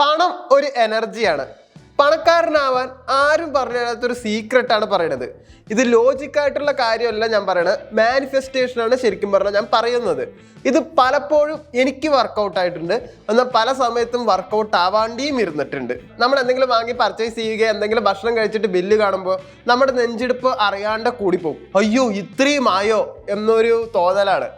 പണം ഒരു എനർജിയാണ്. പണക്കാരനാവാൻ ആരും പറഞ്ഞു ഒരു സീക്രട്ടാണ് ആണ് പറയുന്നത് ഇത് ലോജിക്കായിട്ടുള്ള കാര്യമല്ല ഞാൻ പറയണത്. മാനിഫെസ്റ്റേഷൻ ആണ് ശരിക്കും പറഞ്ഞാൽ ഞാൻ പറയുന്നത്. ഇത് പലപ്പോഴും എനിക്ക് വർക്കൗട്ട് ആയിട്ടുണ്ട്. എന്നാൽ പല സമയത്തും വർക്കൗട്ട് ആവാണ്ടിയും ഇരുന്നിട്ടുണ്ട്. നമ്മൾ എന്തെങ്കിലും വാങ്ങി പർച്ചേസ് ചെയ്യുക എന്തെങ്കിലും ഭക്ഷണം കഴിച്ചിട്ട് ബില്ല് കാണുമ്പോൾ നമ്മുടെ നെഞ്ചിടിപ്പ് അറിയാണ്ട് കൂടിപ്പോകും. അയ്യോ ഇത്രയും ആയോ എന്നൊരു തോന്നലാണ്.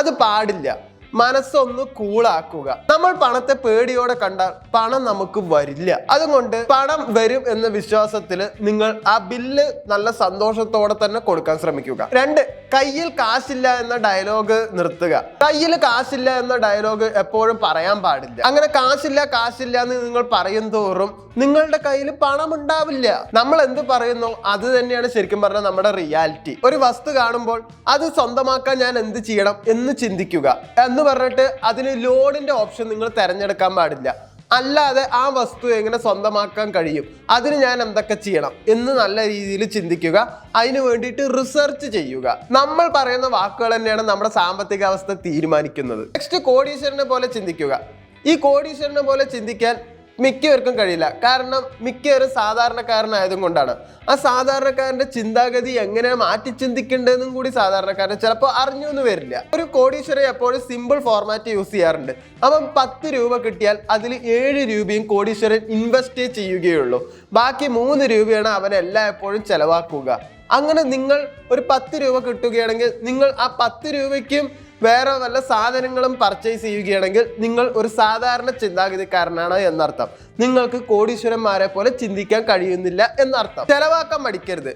അത് പാടില്ല. മനസ്സൊന്ന് കൂളാക്കുക. നമ്മൾ പണത്തെ പേടിയോടെ കണ്ടാൽ പണം നമുക്ക് വരില്ല. അതുകൊണ്ട് പണം വരും എന്ന വിശ്വാസത്തിൽ നിങ്ങൾ ആ ബില്ല് നല്ല സന്തോഷത്തോടെ തന്നെ കൊടുക്കാൻ ശ്രമിക്കുക. രണ്ട് കയ്യിൽ കാശില്ല എന്ന ഡയലോഗ് നിർത്തുക. കയ്യിൽ കാശില്ല എന്ന ഡയലോഗ് എപ്പോഴും പറയാൻ പാടില്ല. അങ്ങനെ കാശില്ല കാശില്ല എന്ന് നിങ്ങൾ പറയും തോറും നിങ്ങളുടെ കയ്യിൽ പണം ഉണ്ടാവില്ല. നമ്മൾ എന്ത് പറയുന്നു? അത് തന്നെയാണ് ശരിക്കും പറഞ്ഞാൽ നമ്മുടെ റിയാലിറ്റി. ഒരു വസ്തു കാണുമ്പോൾ അത് സ്വന്തമാക്കാൻ ഞാൻ എന്ത് ചെയ്യണം എന്ന് ചിന്തിക്കുക. എന്ന് പറഞ്ഞിട്ട് അതിന് ലോണിന്റെ ഓപ്ഷൻ നിങ്ങൾ തിരഞ്ഞെടുക്കാൻ പാടില്ല. അല്ലാതെ ആ വസ്തു എങ്ങനെ സ്വന്തമാക്കാൻ കഴിയും? അതിന് ഞാൻ എന്തൊക്കെ ചെയ്യണം എന്ന് നല്ല രീതിയിൽ ചിന്തിക്കുക. അതിന് വേണ്ടിയിട്ട് റിസർച്ച് ചെയ്യുക. നമ്മൾ പറയുന്ന വാക്കുകൾ തന്നെയാണ് നമ്മുടെ സാമ്പത്തിക അവസ്ഥ തീരുമാനിക്കുന്നത്. നെക്സ്റ്റ് കോടീശ്വരനെ പോലെ ചിന്തിക്കുക. ഈ കോടീശ്വരനെ പോലെ ചിന്തിക്കാൻ മിക്കവർക്കും കഴിയില്ല. കാരണം മിക്കവരും സാധാരണക്കാരനായതും കൊണ്ടാണ്. ആ സാധാരണക്കാരന്റെ ചിന്താഗതി എങ്ങനെ മാറ്റി ചിന്തിക്കേണ്ടതെന്നും കൂടി സാധാരണക്കാരന് ചിലപ്പോൾ അറിഞ്ഞു എന്ന് വരില്ല. ഒരു കോടീശ്വരൻ എപ്പോഴും സിമ്പിൾ ഫോർമാറ്റ് യൂസ് ചെയ്യാറുണ്ട്. അപ്പം പത്ത് രൂപ കിട്ടിയാൽ അതിൽ ഏഴ് രൂപയും കോടീശ്വരൻ ഇൻവെസ്റ്റ് ചെയ്യുകയുള്ളൂ. ബാക്കി മൂന്ന് രൂപയാണ് അവൻ എല്ലായ്പ്പോഴും ചെലവാക്കുക. അങ്ങനെ നിങ്ങൾ ഒരു പത്ത് രൂപ കിട്ടുകയാണെങ്കിൽ നിങ്ങൾ ആ പത്ത് രൂപയ്ക്കും വേറെ നല്ല സാധനങ്ങളും പർച്ചേസ് ചെയ്യുകയാണെങ്കിൽ നിങ്ങൾ ഒരു സാധാരണ ചിന്താഗതിക്കാരനാണ് എന്നർത്ഥം. നിങ്ങൾക്ക് കോടീശ്വരന്മാരെ പോലെ ചിന്തിക്കാൻ കഴിയുന്നില്ല എന്നർത്ഥം. ചെലവാക്കാൻ മടിക്കരുത്.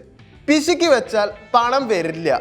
പിശുക്കി വെച്ചാൽ പണം വരില്ല.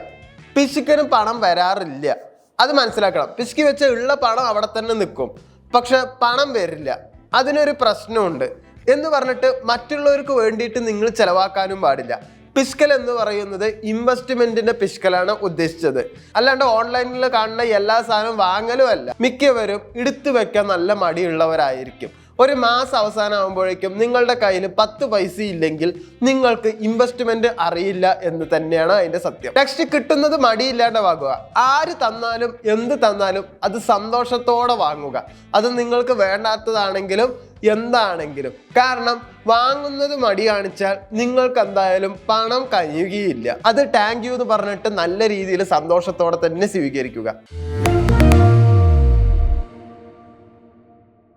പിശുക്കനും പണം വരാറില്ല. അത് മനസ്സിലാക്കണം. പിശുക്കി വെച്ച ഉള്ള പണം അവിടെ തന്നെ നിൽക്കും. പക്ഷെ പണം വരില്ല. അതിനൊരു പ്രശ്നമുണ്ട്. എന്ന് പറഞ്ഞിട്ട് മറ്റുള്ളവർക്ക് വേണ്ടിയിട്ട് നിങ്ങൾ ചെലവാക്കാനും പാടില്ല. പിസ്കൽ എന്ന് പറയുന്നത് ഇൻവെസ്റ്റ്മെന്റിന്റെ പിസ്കലാണ് ഉദ്ദേശിച്ചത്. അല്ലാണ്ട് ഓൺലൈനിൽ കാണുന്ന എല്ലാ സാധനവും വാങ്ങലും അല്ല. മിക്കവരും എടുത്തു വെക്കാൻ നല്ല മടിയുള്ളവരായിരിക്കും. ഒരു മാസം അവസാനം ആകുമ്പോഴേക്കും നിങ്ങളുടെ കയ്യിൽ പത്ത് പൈസ ഇല്ലെങ്കിൽ നിങ്ങൾക്ക് ഇൻവെസ്റ്റ്മെന്റ് അറിയില്ല എന്ന് തന്നെയാണ് അതിന്റെ സത്യം. നെക്സ്റ്റ് കിട്ടുന്നത് മടിയില്ലാണ്ട് വാങ്ങുക ആര് തന്നാലും എന്ത് തന്നാലും അത് സന്തോഷത്തോടെ വാങ്ങുക. അത് നിങ്ങൾക്ക് വേണ്ടാത്തതാണെങ്കിലും എന്താണെങ്കിലും. കാരണം വാങ്ങുന്നത് മടി കാണിച്ചാൽ നിങ്ങൾക്ക് എന്തായാലും പണം കഴിയുകയില്ല. അത് താങ്ക് യു എന്ന് പറഞ്ഞിട്ട് നല്ല രീതിയിൽ സന്തോഷത്തോടെ തന്നെ സ്വീകരിക്കുക.